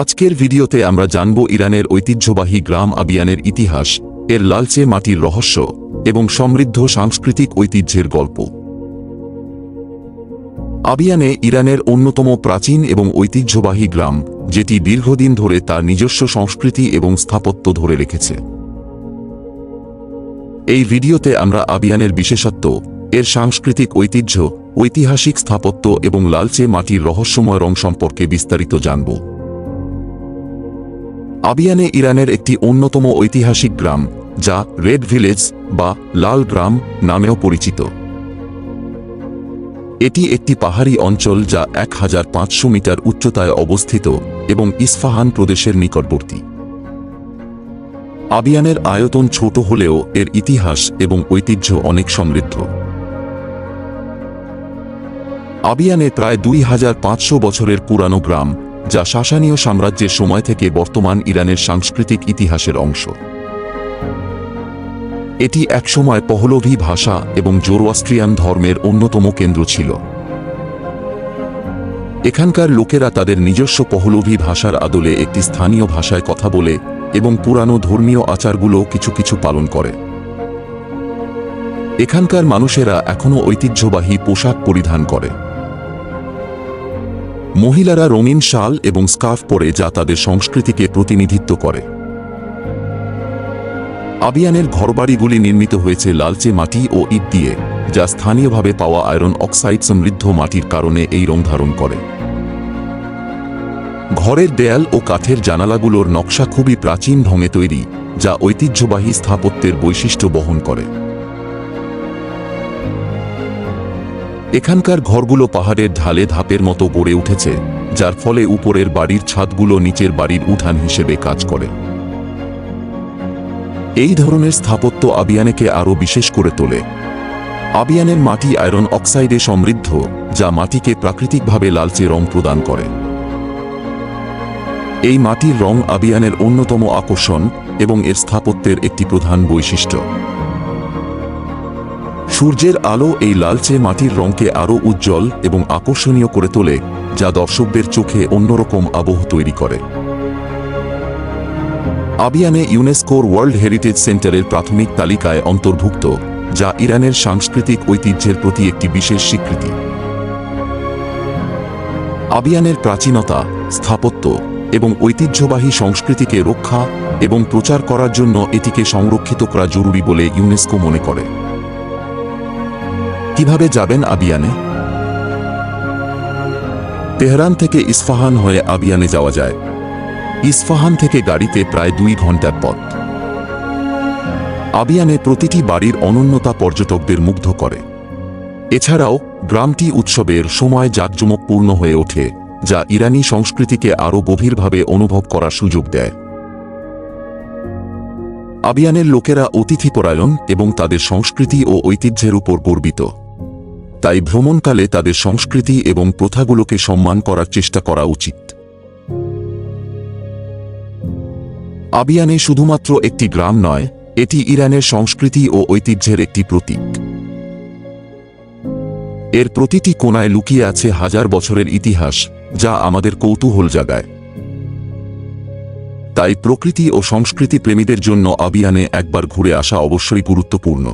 আজকের ভিডিওতে আমরা জানব ইরানের ঐতিহ্যবাহী গ্রাম আবিয়ানের ইতিহাস, এর লালচে মাটির রহস্য এবং সমৃদ্ধ সাংস্কৃতিক ঐতিহ্যের গল্প। আবিয়ানে ইরানের অন্যতম প্রাচীন এবং ঐতিহ্যবাহী গ্রাম, যেটি দীর্ঘদিন ধরে তার নিজস্ব সংস্কৃতি এবং স্থাপত্য ধরে রেখেছে। এই ভিডিওতে আমরা আবিয়ানের বিশেষত্ব, এর সাংস্কৃতিক ঐতিহ্য, ঐতিহাসিক স্থাপত্য এবং লালচে মাটির রহস্যময় রং সম্পর্কে বিস্তারিত জানব। আবিয়ানে ইরানের একটি অন্যতম ঐতিহাসিক গ্রাম, যা রেড ভিলেজ বা লাল গ্রাম নামেও পরিচিত। এটি একটি পাহাড়ি অঞ্চল যা এক হাজার পাঁচশো মিটার উচ্চতায় অবস্থিত এবং ইস্ফাহান প্রদেশের নিকটবর্তী। আবিয়ানের আয়তন ছোট হলেও এর ইতিহাস এবং ঐতিহ্য অনেক সমৃদ্ধ। আবিয়ানে প্রায় দুই হাজার পাঁচশো বছরের পুরানো গ্রাম যা শাসানীয় সাম্রাজ্যের সময় থেকে বর্তমান ইরানের সাংস্কৃতিক ইতিহাসের অংশ। এটি একসময় পহলভি ভাষা এবং জোরোয়াস্ট্রিয়ান ধর্মের অন্যতম কেন্দ্র ছিল। এখানকার লোকেরা তাদের নিজস্ব পহলভি ভাষার আদলে একটি স্থানীয় ভাষায় কথা বলে এবং পুরানো ধর্মীয় আচারগুলো কিছু কিছু পালন করে। এখানকার মানুষেরা এখনও ঐতিহ্যবাহী পোশাক পরিধান করে। মহিলারা রঙিন শাল এবং স্কার্ফ পরে যা তাদের সংস্কৃতিকে প্রতিনিধিত্ব করে। আবিয়ানের ঘরবাড়িগুলি নির্মিত হয়েছে লালচে মাটি ও ইট দিয়ে, যা স্থানীয়ভাবে পাওয়া আয়রন অক্সাইড সমৃদ্ধ মাটির কারণে এই রং ধারণ করে। ঘরের দেয়াল ও কাঠের জানালাগুলোর নকশা খুবই প্রাচীন ঢঙে তৈরি, যা ঐতিহ্যবাহী স্থাপত্যের বৈশিষ্ট্য বহন করে। এখানকার ঘরগুলো পাহাড়ের ঢালে ধাপের মতো গড়ে উঠেছে, যার ফলে উপরের বাড়ির ছাদগুলো নিচের বাড়ির উঠান হিসেবে কাজ করে। এই ধরনের স্থাপত্য আবিয়ানেকে আরও বিশেষ করে তোলে। আবিয়ানের মাটি আয়রন অক্সাইডে সমৃদ্ধ, যা মাটিকে প্রাকৃতিকভাবে লালচে রং প্রদান করে। এই মাটির রং আবিয়ানের অন্যতম আকর্ষণ এবং এর স্থাপত্যের একটি প্রধান বৈশিষ্ট্য। সূর্যের আলো এই লালচে মাটির রঙকে আরও উজ্জ্বল এবং আকর্ষণীয় করে তোলে, যা দর্শকদের চোখে অন্যরকম আবহ তৈরি করে। আবিয়ানে ইউনেস্কোর ওয়ার্ল্ড হেরিটেজ সেন্টারের প্রাথমিক তালিকায় অন্তর্ভুক্ত, যা ইরানের সাংস্কৃতিক ঐতিহ্যের প্রতি একটি বিশেষ স্বীকৃতি। আবিয়ানের প্রাচীনতা, স্থাপত্য এবং ঐতিহ্যবাহী সংস্কৃতিকে রক্ষা এবং প্রচার করার জন্য এটিকে সংরক্ষিত করা জরুরি বলে ইউনেস্কো মনে করে। কীভাবে যাবেন আবিয়ানে? তেহরান থেকে ইস্ফাহান হয়ে আবিয়ানে যাওয়া যায়। ইস্ফাহান থেকে গাড়িতে প্রায় দুই ঘণ্টার পথ। আবিয়ানে প্রতিটি বাড়ির অনন্যতা পর্যটকদের মুগ্ধ করে। এছাড়াও, গ্রামটি উৎসবের সময় জাঁকজমকপূর্ণ হয়ে ওঠে, যা ইরানি সংস্কৃতিকে আরও গভীরভাবে অনুভব করার সুযোগ দেয়। আবিয়ানের লোকেরা অতিথিপরায়ণ এবং তাদের সংস্কৃতি ও ঐতিহ্যের উপর গর্বিত। তাই ভ্রমণকালে তাদের সংস্কৃতি এবং প্রথাগুলোকে সম্মান করার চেষ্টা করা উচিত। আবিয়ানে শুধুমাত্র একটি গ্রাম নয়, এটি ইরানের সংস্কৃতি ও ঐতিহ্যের একটি প্রতীক। এর প্রতিটি কোনায় লুকিয়ে আছে হাজার বছরের ইতিহাস, যা আমাদের কৌতূহল জাগায়। তাই প্রকৃতি ও সংস্কৃতি প্রেমীদের জন্য আবিয়ানে একবার ঘুরে আসা অবশ্যই গুরুত্বপূর্ণ।